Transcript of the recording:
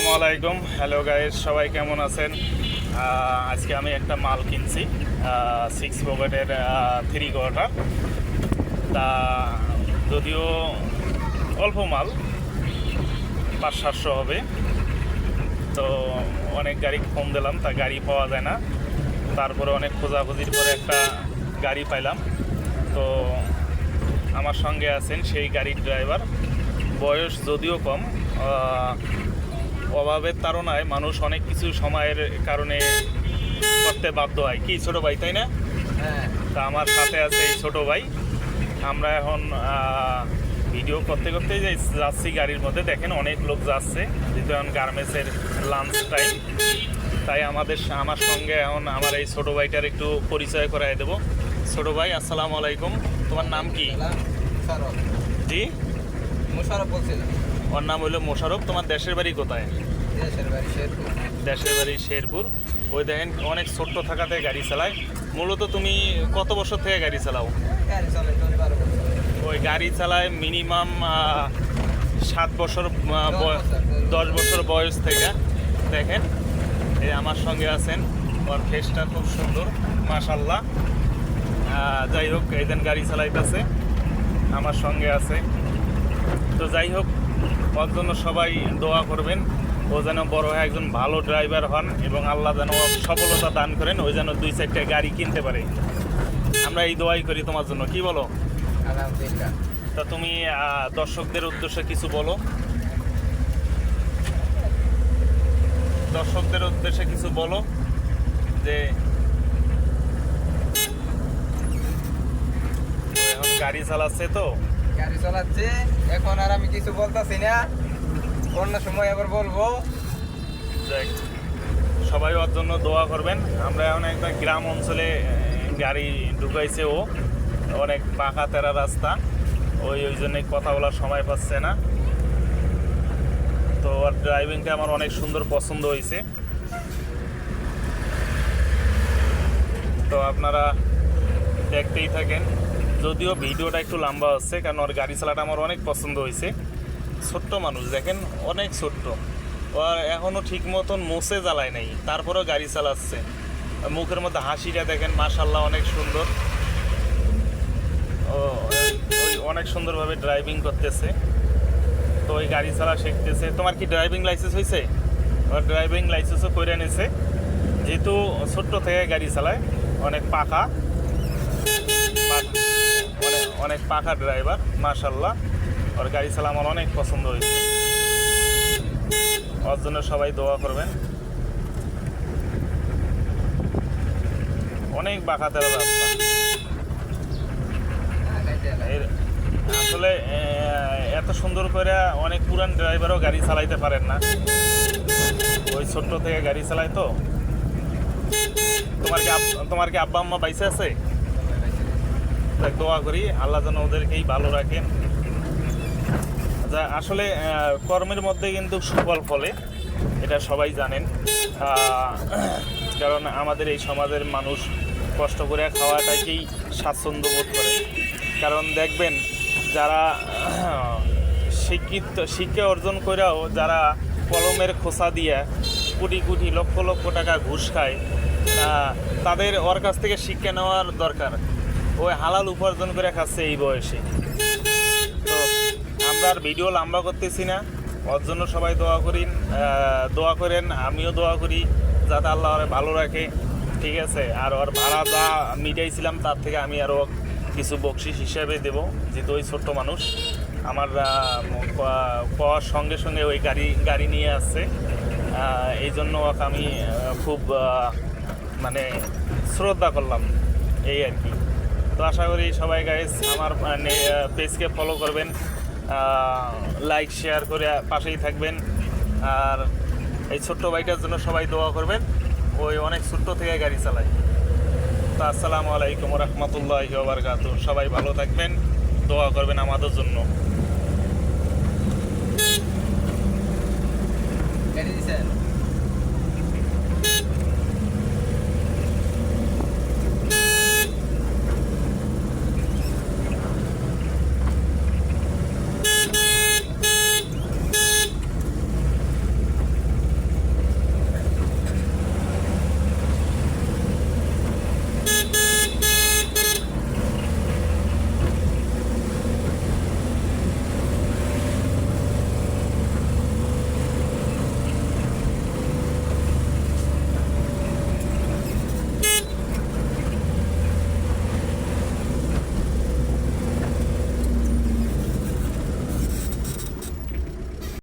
আসসালামু আলাইকুম। Hello guys সবাই কেমন আছেন? আজকে আমি একটা মাল কিনছি সিক্স পকেটের থ্রি কোয়ার্টার তা, যদিও অল্প মাল, পাঁচ, সাতশো হবে। তো অনেক গাড়ি ফোন দিলাম, তা গাড়ি পাওয়া যায় না। তারপরে অনেক খোঁজাখুঁজির পরে একটা গাড়ি পাইলাম। তো আমার সঙ্গে আছেন সেই গাড়ির ড্রাইভার বয়স যদিও কম অভাবের তাড়নায় মানুষ অনেক কিছু সময়ের কারণে করতে বাধ্য হয়। কি ছোট ভাই তাই না? হ্যাঁ। তা আমার সাথে আছে এই ছোট ভাই। আমরা এখন ভিডিও করতে করতে যে যাচ্ছি গাড়ির মধ্যে দেখেন অনেক লোক যাচ্ছে যেহেতু এখন গার্মেন্টসের লাঞ্চ টাইম তাই আমাদের আমার সঙ্গে এখন আমার এই ছোট ভাইটার একটু পরিচয় করাই দেবো। ছোট ভাই আসসালামু আলাইকুম। তোমার নাম কি? জি? মুশারফ বলছিলাম। ওর নাম হলো মোশারফ। তোমার দেশের বাড়ি কোথায়? দেশের বাড়ি শেরপুর। দেশের বাড়ি শেরপুর। ওই দেখেন অনেক ছোট্ট থাকাতে গাড়ি চালায়। মূলত তুমি কত বছর থেকে গাড়ি চালাও? ওই গাড়ি চালায় মিনিমাম সাত বছর দশ বছর বয়স। থেকে। দেখেন এই আমার সঙ্গে আছেন। ওর ফেসটা খুব সুন্দর মাশাল্লাহ যাই হোক এই দেন গাড়ি চালাইতেছে। আমার সঙ্গে আছে। তো যাই হোক ওর জন্য সবাই দোয়া করবেন। ও যেন বড় হয়ে একজন ভালো ড্রাইভার হন এবং আল্লাহ যেন সফলতা দান করেন ওই যেন দুই চারটা গাড়ি কিনতে পারে। আমরা এই দোয়াই করি তোমার জন্য। কি বলো? তা তুমি দর্শকদের উদ্দেশ্যে কিছু বলো। দর্শকদের উদ্দেশ্যে কিছু বলো যে এখন গাড়ি চালাচ্ছে তো গাড়ি চালাচ্ছে। এখন আর আমি কিছু বলতেছি না। অন্য সময় আবার বলব। সবাই ওর জন্য দোয়া করবেন। আমরা এখন একটা গ্রাম অঞ্চলে গাড়ি ঢুকাইছে ও। অনেক পাকা তেরা রাস্তা। ওই ওই জন্যই কথা বলার সময় পাচ্ছে না। তো ওর ড্রাইভিংটা আমার অনেক সুন্দর পছন্দ হয়েছে তো আপনারা দেখতেই থাকেন। যদিও ভিডিওটা একটু লম্বা হচ্ছে, কারণ ওর গাড়ি চালাটা আমার অনেক পছন্দ হয়েছে। ছোট্ট মানুষ, দেখেন, অনেক ছোট্ট। ও এখনও ঠিক মতন মোছে জ্বালায় নাই, তারপরেও গাড়ি চালাচ্ছে। মুখের মধ্যে হাসিটা দেখেন মাশাল্লাহ অনেক সুন্দর। ও অনেক সুন্দরভাবে ড্রাইভিং করতেছে। তো ওই গাড়ি চালা শিখতেছে। তোমার কি ড্রাইভিং লাইসেন্স হয়েছে? ওর ড্রাইভিং লাইসেন্সও করে নিয়েছে যেহেতু ছোট্ট থেকে গাড়ি চালায়, অনেক পাকা। অনেক অনেক পাকা ড্রাইভার মাশাল্লাহ ওর গাড়ি চালা আমার অনেক পছন্দ হয়েছে। ওর জন্য সবাই দোয়া করবেন। অনেক বাঁকা তেরা রাস্তা আসলে এত সুন্দর করে অনেক পুরান ড্রাইভারও গাড়ি চালাইতে পারেন না। ওই ছোট্ট থেকে গাড়ি চালায় তো। তোমার কি তোমার কি আব্বা আম্মা বাইসে আছে? দেখ, দোয়া করি আল্লাহ যেন ওদেরকেই ভালো রাখেন। যা আসলে কর্মের মধ্যে কিন্তু সুফল ফলে এটা সবাই জানেন। কারণ আমাদের এই সমাজের মানুষ কষ্ট করে খাওয়াটাকেই স্বাচ্ছন্দ্য বোধ করে। কারণ দেখবেন যারা শিক্ষিত শিক্ষা অর্জন করেও যারা কলমের খোসা দিয়ে কোটি কোটি লক্ষ লক্ষ টাকা ঘুষ খায় তাদের ওর কাছ থেকে শিক্ষা নেওয়ার দরকার। ওই হালাল উপার্জন করে খাচ্ছে এই বয়সে। তো আমরা আর ভিডিও লম্বা করতেছি না। ওর জন্য সবাই দোয়া করি দোয়া করেন, আমিও দোয়া করি, যাতে আল্লাহ ওরে ভালো রাখে, ঠিক আছে? আর ওর ভাড়া যা মিটাইছিলাম, তার থেকে আমি আরও কিছু বকশিস হিসাবে দেব, যেহেতু ওই ছোট্ট মানুষ। আমার পাওয়ার সঙ্গে সঙ্গে ওই গাড়ি গাড়ি নিয়ে আসছে। এই জন্য আমি খুব মানে শ্রদ্ধা করলাম, এই আর কি। তো আশা করি সবাই গাইজ আমার পেজকে ফলো করবেন। লাইক শেয়ার করে পাশেই থাকবেন। আর এই ছোট্ট বাইকটার জন্য সবাই দোয়া করবেন। ওই অনেক ছোট্ট থেকে গাড়ি চালায়। তো আসসালামু আলাইকুম রহমতুল্লাহ বারকাত সবাই ভালো থাকবেন, দোয়া করবেন আমাদের জন্য। গাড়ি